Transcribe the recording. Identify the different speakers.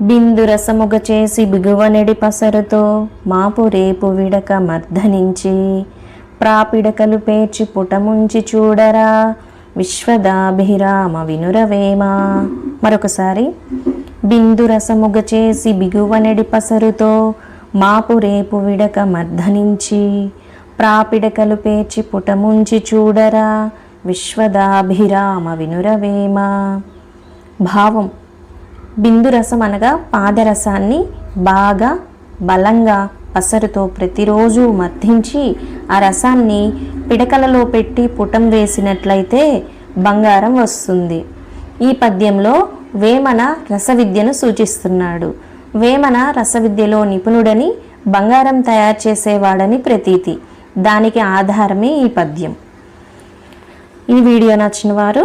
Speaker 1: బిందు రసముగ చేసి బిగువనెడి పసరుతో మాపు రేపు విడక మర్దనించి ప్రాపిడకలు పేర్చి పుటముంచి చూడరా విశ్వదాభిరామ వినురవేమ. మరొకసారి బిందు రసముగ చేసి బిగువనెడి పసరుతో మాపు రేపు విడక మర్దనించి ప్రాపిడకలు పేర్చి పుటముంచి చూడరా విశ్వదాభిరామ వినురవేమ. భావం బిందు రసం అనగా పాదరసాన్ని బాగా బలంగా పసరుతో ప్రతిరోజు మర్దించి ఆ రసాన్ని పిడకలలో పెట్టి పుటం వేసినట్లయితే బంగారం వస్తుంది. ఈ పద్యంలో వేమన రసవిద్యను సూచిస్తున్నాడు. వేమన రసవిద్యలో నిపుణుడని బంగారం తయారు చేసేవాడని ప్రతీతి. దానికి ఆధారమే ఈ పద్యం. ఈ వీడియో నచ్చిన వారు